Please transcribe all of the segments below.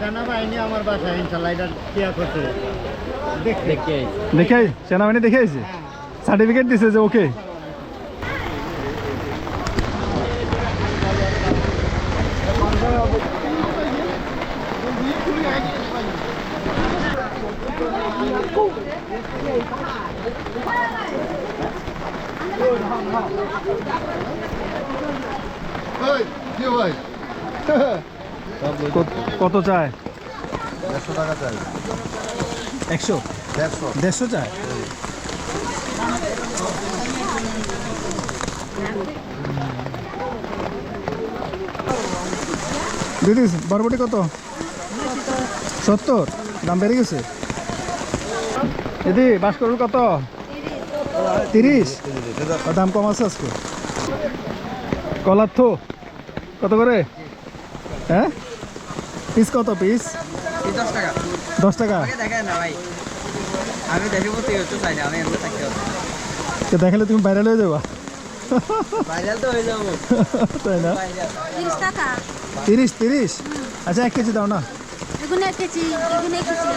সেনাবাহিনী আমার বাসায় ইনশাল্লাহ এটা কেয়া করছে। দেখে? সেনাবাহিনী দেখে আইছে? সার্টিফিকেট দিছে যে ওকে। ভাই কত- কত চায়? দেড়শো টাকা চাই। একশো? দেড়শো। দেড়শো চায়? দিদি বরবটি কত? সত্তর। দাম বেড়ে গেছে? দিদি বাসকরুল কত? তিরিশ। দাম কম আছে আজকে? কলার থো। কত করে? হ্যাঁ? পিস কত পিস দশ টাকা। দশ টাকা? দেখেন না ভাই। আমি দেখে বলতে হচ্ছে চাই না আমি এমনি থাকতে তো দেখালে তুমি বাইরে হয়ে যাবা? ভাইরাল তো হয়ে যাব। তাই না? তিরিশ টাকা। তিরিশ তিরিশ? আচ্ছা এক কেজি দাও না। এগুলো এক কেজি এগুলো এক কেজি।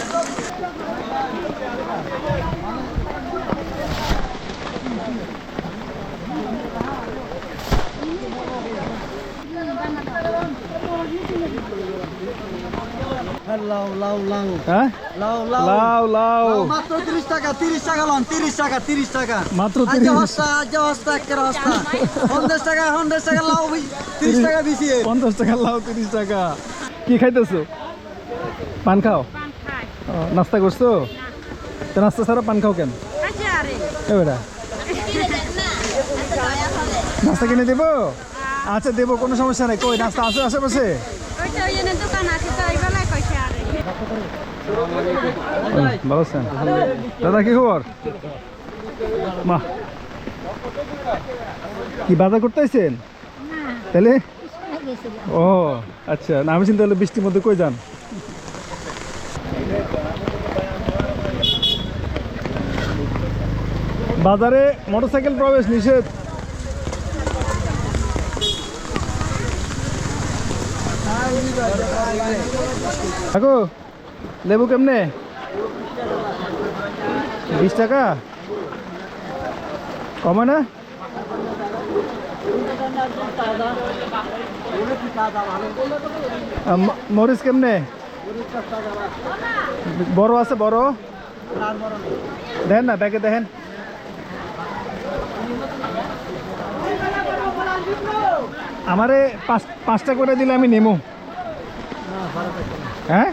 লাউ লাউ লাউ লাউ লাউ লাউ লাউ মাত্র তিরিশ টাকা তিরিশ টাকা লন তিরিশ টাকা টাকা। মাত্র আজ 30 হস্তা আজ হস্তা একের হস্তা। পঞ্চাশ টাকা লাউ তিরিশ টাকা বেশি পঞ্চাশ টাকা লাউ তিরিশ টাকা। কি খাইতেছো? পান খাও? পান খাই। ও, নাস্তা করছ? তো নাস্তা ছাড়া পান খাও কেন? আচ্ছা বেটা। নাস্তা কিনে দেবো? আচ্ছা দেবো কোনো সমস্যা নেই। কই নাস্তা আছে আশেপাশে? ভালো আছেন? দাদা কি খবর? মা। কি বাজার করতে আইছেন? তাহলে? ও আচ্ছা না আমি চিন্তা হলো বৃষ্টির মধ্যে কই যান? বাজারে মোটরসাইকেল প্রবেশ নিষেধ। কাকু, লেবু কেমনে? বিশ টাকা? কমে না? মরিচ কেমনে? বড় আছে, বড়? দেখেন না, ব্যাগে দেখেন। আমারে পাঁচ, পাঁচটা করে দিলে আমি নেমো। হ্যাঁ?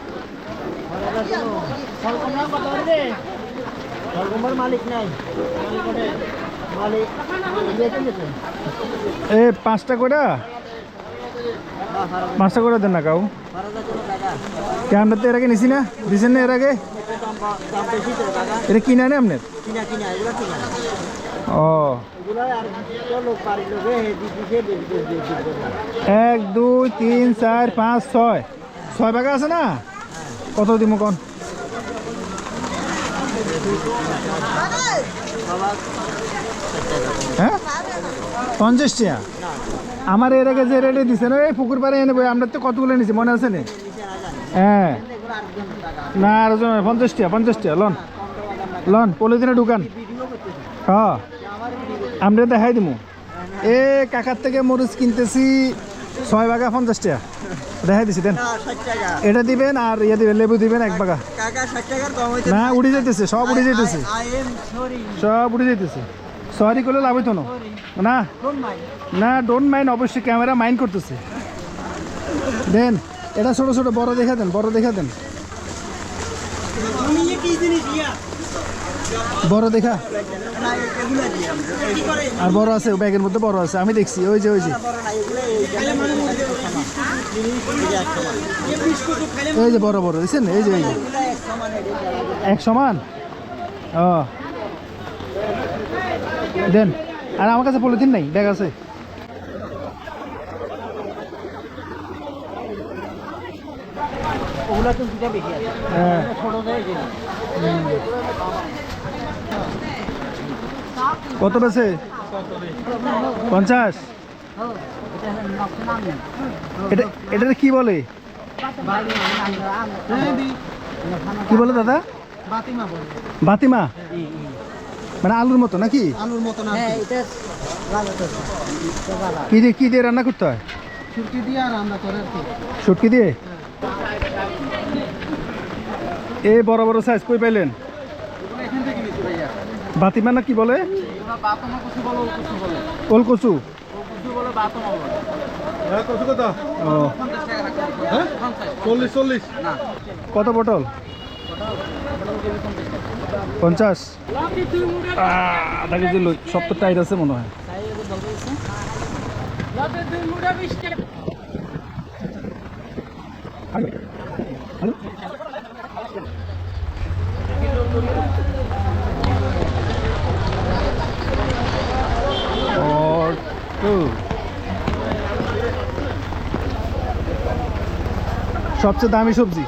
এ, পাঁচটা করে? পাঁচটা করে দেন না কাউ। আমরা তো এর আগে নিছি না? দিছেন না এর আগে? এটা কিনে আনে আপনার? ও। এক, দুই, তিন, চার, পাঁচ, ছয়। ছয় বাগা আছে না? কত দিব কন? হ্যাঁ? পঞ্চাশ টাকা আমার এর আগে যে রেটে দিছে না, এই পুকুর পাড়ে এনে বই, আমরা তো কতগুলো নিছি মনে আছে না? হ্যাঁ। না, আর পঞ্চাশ টাকা পঞ্চাশ টাকা লন। লন, পলিথিনে ঢুকান। হ্যাঁ আমরা দেখাই দিমু। এ, কাকার থেকে মরিচ কিনতেছি ছয় বাগা পঞ্চাশ টাকা। দেখাই দিছি দেন। এটা দিবেন আর ইয়ে দিবেন লেবু দিবেন এক বাগা না উড়ে যেতেছে সব উড়ে যেতেছে সব উড়ে যেতেছে সরি করলে লাভ হইতো না। না। ডোন্ট মাইন্ড অবশ্যই ক্যামেরা মাইন্ড করতেছে। দেন এটা ছোট ছোট বড় দেখা দেন বড় দেখা দেন। বড় দেখা? আর বড় আছে ব্যাগের মধ্যে বড় আছে। আমি দেখছি ওই যে ওই যে। ওই যে বড় বড় দেখছেন? এই যে এক সমান? ও। দেন। আর আমার কাছে পলিথিন নাই ব্যাগ আছে। ওগুলো তো দুটা বেশি আছে। হ্যাঁ। ছোট দেয় কত বেছে? পঞ্চাশ? এটা এটা কি বলে? কি বলে দাদা? বাতিমা। মানে আলুর মতো নাকি? আলুর হ্যাঁ কি। দিয়ে কি দিয়ে রান্না করতে হয়? ছুটি দিয়ে? এ বড় বড় সাইজ কই পাইলেন? বাতিমা না কি বলে? ওল কচু কচু কত? পটল পঞ্চাশ। আধা কেজি লই সত্তর টাইট আছে মনে হয় পটল। সবচেয়ে দামি সবজি।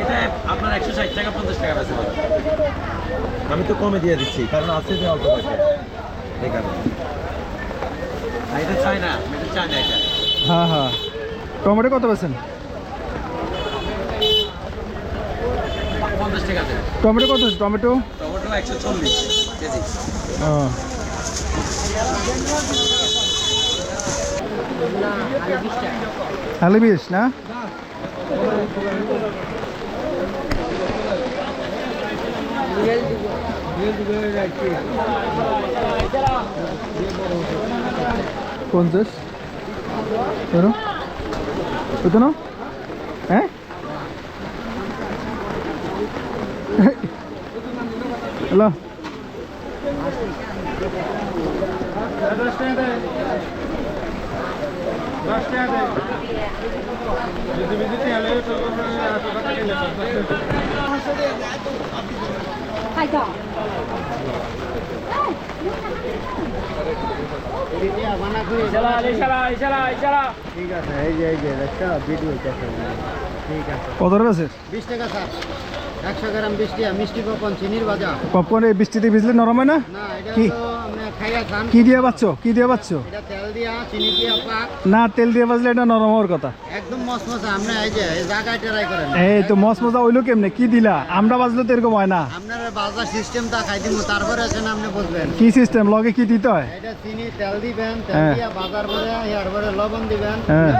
এটা আপনার একশো ষাট টাকা পঞ্চাশ টাকা বেচা আমি তো কমে দিয়ে দিচ্ছি কারণ আছে যে অল্প পয়সা এই কারণে। এটা চাই না এটা চাই না এটা। হ্যাঁ হ্যাঁ। টমেটো কত পঞ্চাশ টাকা টমেটো কত আছে? টমেটো? টমেটো একশো চল্লিশ কেজি। ও। আলু বিশ না? পঞ্চাশ। কেন কত না হ্যাঁ? হ্যালো মানা করি ঠিক আছে কত আছে? বিশ টাকা স্যার। একশো গ্রাম বিশ টাকা মিষ্টি পপন চিনির বাজার। পপকর্ন এই বৃষ্টিতে ভিজলে নরম হয় না? না কি? কি দিয়ে পাচ্ছ কি দিয়ে পাচ্ছ না তেল দিয়ে বাজলে এটা নরম হওয়ার কথা। এই তো মস মজা হইল কেমনে? কি দিলা? আমরা বাজলে তো এরকম হয় না। কি সিস্টেম লগে কি দিতে হয়? হ্যাঁ। লবণ দিবেন হ্যাঁ।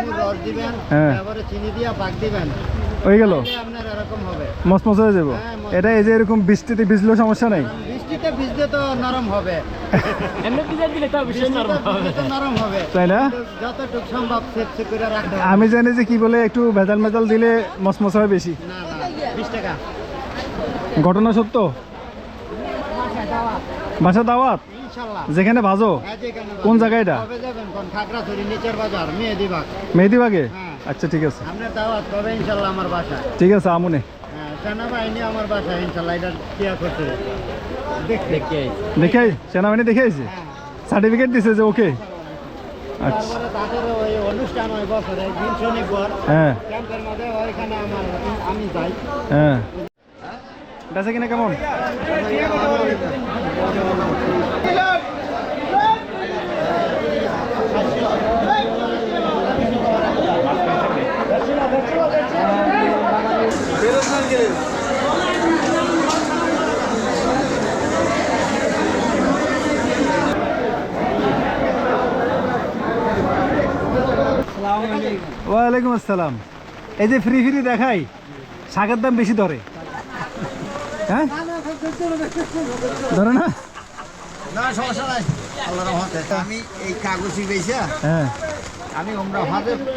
দিবেন হ্যাঁ। চিনি দিয়া দিবেন। হয়ে গেল। তাহলে আপনার এরকম হবে। মস মজা হয়ে যাব। এটা এই যে এরকম বৃষ্টিতে ভিজলেও সমস্যা নাই? ভিজলে তো নরম হবে। বৃষ্টিতে ভিজলে তো নরম হবে। তাই না? যতটুকু সম্ভব করে রাখতে আমি জানি যে কি বলে একটু ভেজাল মেজাল দিলে মসমসা হয় বেশি। না না বিশ টাকা। ঘটনা সত্য? বাসা দাওয়াত। যেখানে ভাজো? হ্যাঁ, কোন যাবেন। জায়গা এটা? কবে যাবেন? কোন খাগড়াছড়ি নিচের বাজার মেহেদিবাগ মেহেদিবাগে হ্যাঁ। আচ্ছা ঠিক আছে। ঠিক আছে আমুনে। হ্যাঁ সেনাবাহিনী আমার বাসা ইনশাল্লাহ এটা দেখে? সেনাবাহিনী দেখে আইছে? হ্যাঁ। সার্টিফিকেট দিছে যে ওকে আচ্ছা। অনুষ্ঠান হয় বছরে দিন শনিবার হ্যাঁ। ক্যাম্পের মধ্যে ওইখানে আমার আমি যাই। হ্যাঁ। বেচা কিনা কেমন? ওয়ালাইকুম আসসালাম। এই যে ফ্রি ফ্রি দেখাই শাকের দাম বেশি ধরে। হ্যাঁ? ধরে না? না সমস্যা নাই। আল্লাহ রহমতে। আমি এই কাগজি বেচা। হ্যাঁ। আমি ওমরা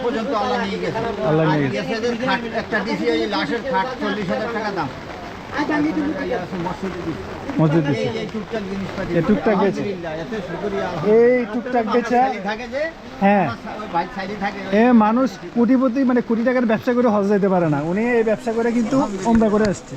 পর্যন্ত আল্লাহ নিয়ে গেছে। আল্লাহ নিয়ে গেছে। গেছে যে খাট একটা দিছি ওই লাশের খাট চল্লিশ হাজার টাকা দাম। মসজিদে দিছি। মসজিদ দিছে। এই এই টুকটাক এই টুকটাক বেচে। এই বেচা হ্যাঁ। এ মানুষ কোটিপতি মানে কোটি টাকার ব্যবসা করে হজ যেতে পারে না। উনি এই ব্যবসা করে কিন্তু ওমরা করে আসছে।